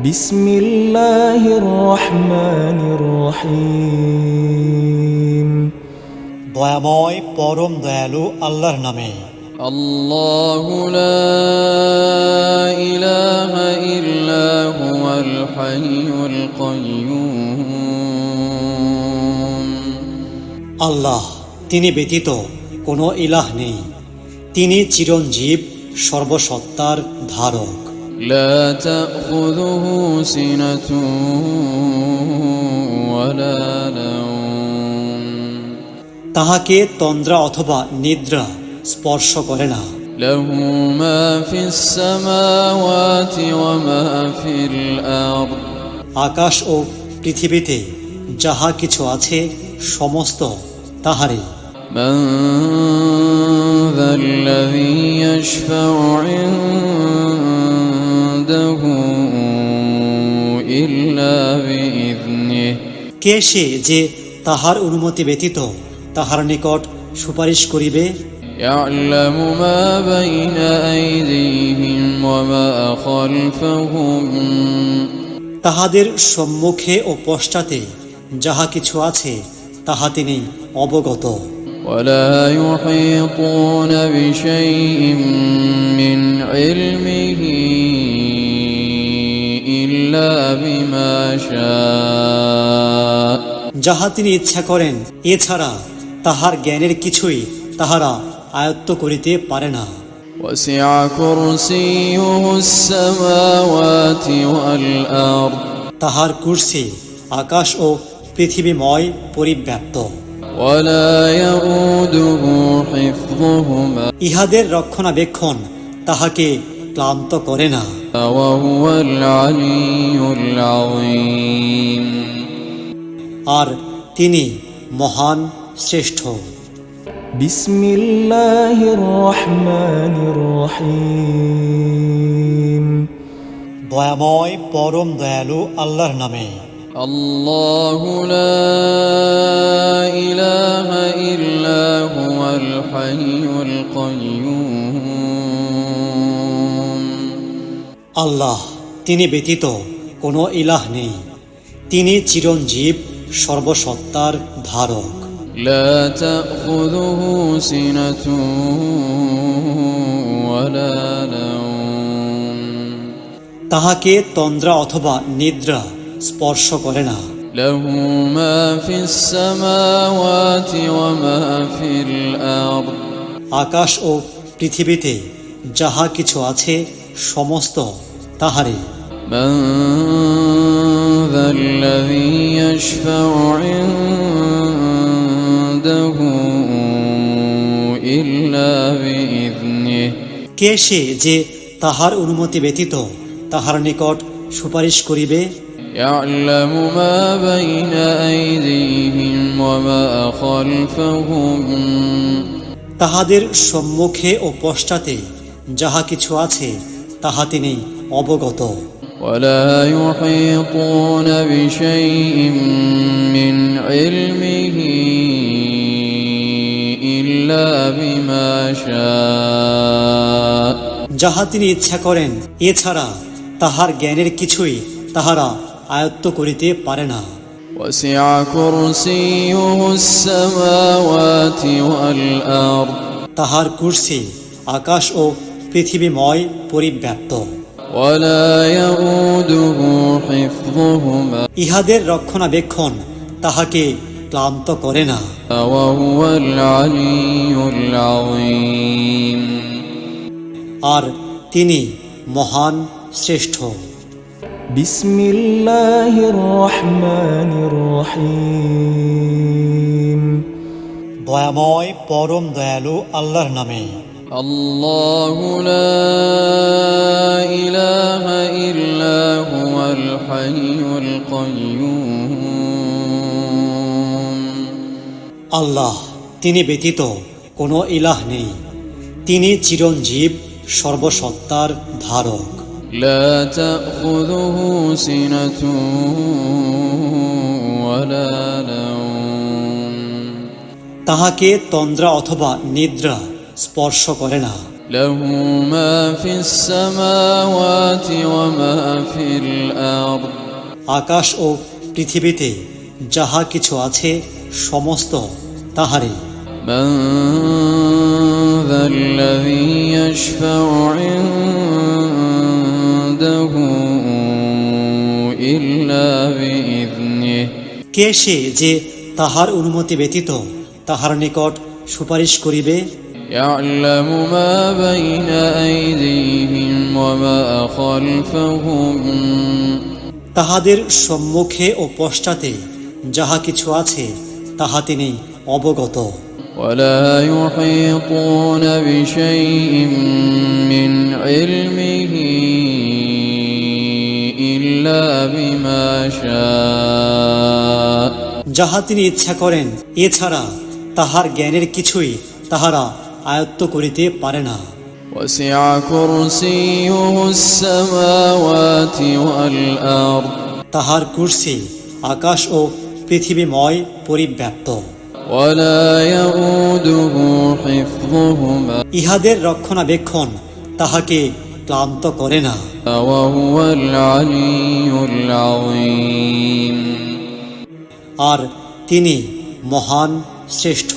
بسم الله الرحمن الرحيم দয়াময় পরম দয়ালু আল্লাহর নামে الله لا إله إلا هو الحي القيوم আল্লাহ তিনি ব্যতীত কোনো ইলাহ নেই তিনি চিরঞ্জীব সর্বসত্তার ধারক لا تأخذه سنة ولا نوم তাহাকে তন্দ্রা অথবা নিদ্রা স্পর্শ করে না له ما في السماوات وما في الأرض আকাশ ও পৃথিবীতে যাহা কিছু আছে সমস্ত তাহারই من ذا الذي يشفع عنده إلا بإذنه কে সে যে তাহার অনুমতি ব্যতীত তাহার নিকট সুপারিশ করিবে يعلم ما بين أيديهم وما خلفهم তাহাদের সম্মুখে ও পশ্চাতে যাহা কিছু আছে তাহা তিনি অবগত ولا يحيطون بشيء من علمه إلا بما شاء যাহা তিনি ইচ্ছা করেন এছাড়া তাহার জ্ঞানের কিছুই তাহারা আয়ত্ত করিতে পারে না وسع كرسيه السماوات والأرض তাহার কুর্সি আকাশ ও পৃথিবীময় পরিব্যাপ্ত ولا يؤوده حفظهما ইহাদের রক্ষণাবেক্ষণ তাহাকে ক্লান্ত করে না। আর তিনি মহান শ্রেষ্ঠ। বিসমিল্লাহির পরম দয়ালু আল্লাহর নামে। الله لا إله إلا هو الحي القيوم আল্লাহ তিনি ব্যতীত কোনো ইলাহ নেই তিনি চিরঞ্জীব সর্বসত্তার ধারক لا تأخذه سنة ولا نوم তাহাকে তন্দ্রা অথবা নিদ্রা স্পর্শ করে না له ما في السماوات وما في الأرض আকাশ ও পৃথিবীতে যাহা কিছু আছে সমস্ত তাহারই من ذا الذي يشفع عنده إلا بإذنه কে সে যে তাহার অনুমতি ব্যতীত তাহার নিকট সুপারিশ করিবে يعلم ما بين أيديهم وما خلفهم তাহাদের সম্মুখে ও পশ্চাতে যাহা কিছু আছে তাহা তিনি অবগত ولا يحيطون بشيء من علمه إلا بما شاء যাহা তিনি ইচ্ছা করেন এছাড়া তাহার জ্ঞানের কিছুই তাহারা আয়ত্ত করিতে পারে না। তাহার কুর্সি আকাশ ও পৃথিবীময় পরিব্যাপ্ত। ইহাদের রক্ষণাবেক্ষণ তাহাকে ক্লান্ত করে না। আর তিনি মহান শ্রেষ্ঠ। بسم الله الرحمن الرحيم দয়াময় পরম দয়ালু আল্লাহর নামে الله لا إله إلا هو الحي القيوم আল্লাহ তিনি ব্যতীত কোনো ইলাহ নেই তিনি চিরঞ্জীব সর্বসত্তার ধারক لا تأخذه سنة ولا نوم তাহাকে তন্দ্রা অথবা নিদ্রা স্পর্শ করে না له ما في السماوات وما في الأرض আকাশ ও পৃথিবীতে যাহা কিছু আছে সমস্ত তাহারই من ذا الذي يشفع عنده إلا بإذنه কে সে যে তাহার অনুমতি ব্যতীত তাহার নিকট সুপারিশ করিবে يعلم ما بين أيديهم وما خلفهم তাহাদের সম্মুখে ও পশ্চাতে যাহা কিছু আছে তাহা তিনি অবগত ولا يحيطون بشيء من علمه إلا بما شاء যাহা তিনি ইচ্ছা করেন এছাড়া তাহার জ্ঞানের কিছুই তাহারা আয়ত্ত করিতে পারে না وسع كرسيه السماوات والأرض তাহার কুর্সি আকাশ ও পৃথিবীময় পরিব্যাপ্ত ولا يؤوده حفظهما ইহাদের রক্ষণাবেক্ষণ তাহাকে ক্লান্ত করে না وهو العلي العظيم আর তিনি মহান শ্রেষ্ঠ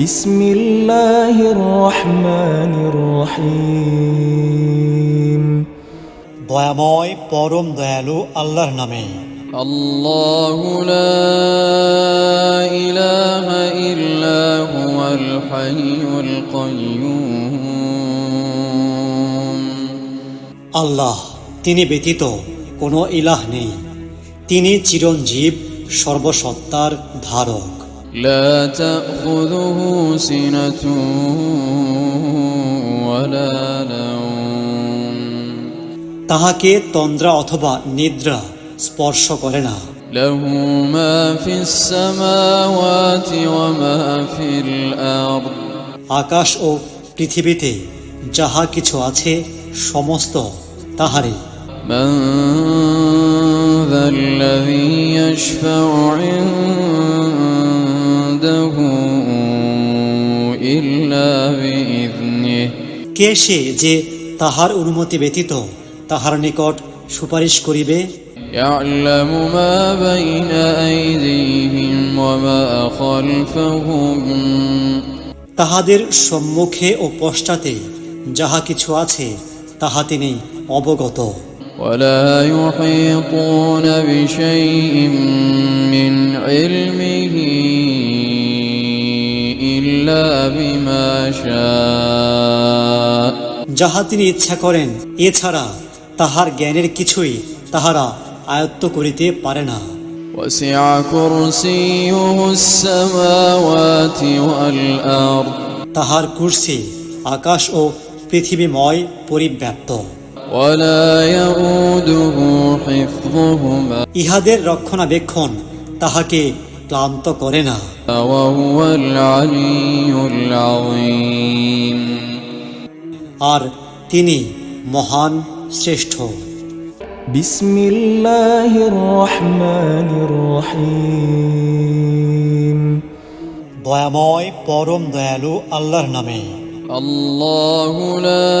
بسم الله الرحمن الرحيم দয়াময় পরম দয়ালু আল্লাহর নামে الله لا إله إلا هو الحي القيوم আল্লাহ তিনি ব্যতীত কোনো ইলাহ নেই তিনি চিরঞ্জীব সর্বসত্তার ধারক لا تأخذه سنة ولا نوم তাহাকে তন্দ্রা অথবা নিদ্রা স্পর্শ করে না له ما في السماوات وما في الأرض আকাশ ও পৃথিবীতে যাহা কিছু আছে সমস্ত তাহারই من ذا الذي يشفع عنده إلا بإذنه কে সে যে তাহার অনুমতি ব্যতীত তাহার নিকট সুপারিশ করিবে يعلم ما بين أيديهم وما خلفهم তাহাদের সম্মুখে ও পশ্চাতে যাহা কিছু আছে তাহা তিনি অবগত ولا يحيطون بشيء من علمه إلا بما شاء যাহা তিনি ইচ্ছা করেন এছাড়া তাহার জ্ঞানের কিছুই তাহারা আয়ত্ত করিতে পারে না وسع كرسيه السماوات والأرض তাহার কুর্সি আকাশ ও পৃথিবীময় পরিব্যাপ্ত ولا يؤوده حفظهما ইহাদের রক্ষণাবেক্ষণ তাহাকে ক্লান্ত করে না وهو العلي العظيم আর তিনি মহান শ্রেষ্ঠ بسم الله الرحمن الرحيم দয়াময় পরম দয়ালু আল্লাহর নামে الله لا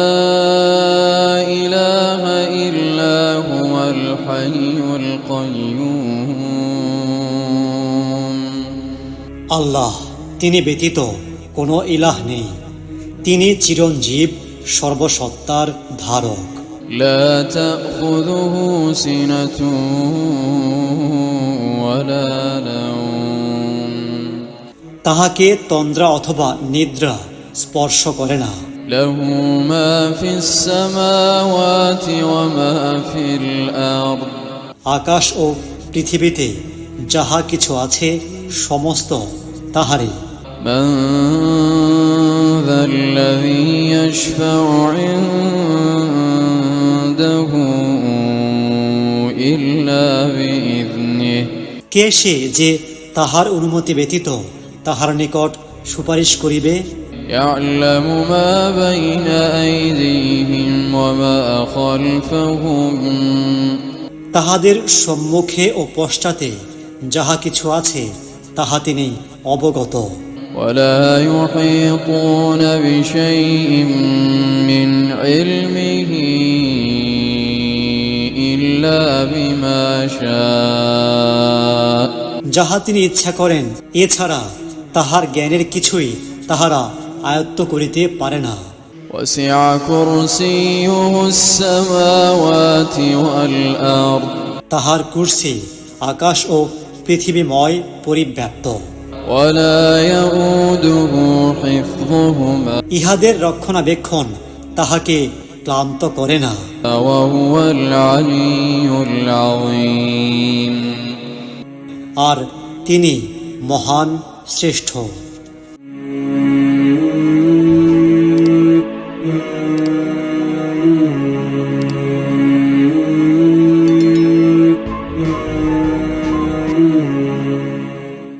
إله إلا هو الحي القيوم আল্লাহ তিনি ব্যতীত কোনো ইলাহ নেই তিনি চিরঞ্জীব সর্বসত্তার ধারক لا تأخذه سنة ولا نوم তাহাকে তন্দ্রা অথবা নিদ্রা স্পর্শ করে না له ما في السماوات وما في الأرض আকাশ ও পৃথিবীতে যাহা কিছু আছে সমস্ত তাহারই من ذا الذي يشفع عنده إلا بإذنه কে সে যে তাহার অনুমতি ব্যতীত তাহার নিকট সুপারিশ করিবে يعلم ما بين أيديهم وما خلفهم তাহাদের সম্মুখে ও পশ্চাতে যাহা কিছু আছে তাহা তিনি অবগত ولا يحيطون بشيء من علمه إلا بما شاء যাহা তিনি ইচ্ছা করেন এছাড়া তাহার জ্ঞানের কিছুই তাহারা আয়ত্ত করিতে পারে না। তাহার কুর্সি আকাশ ও পৃথিবীময় পরিব্যাপ্ত। ইহাদের রক্ষণাবেক্ষণ তাহাকে ক্লান্ত করে না। আর তিনি মহান শ্রেষ্ঠ।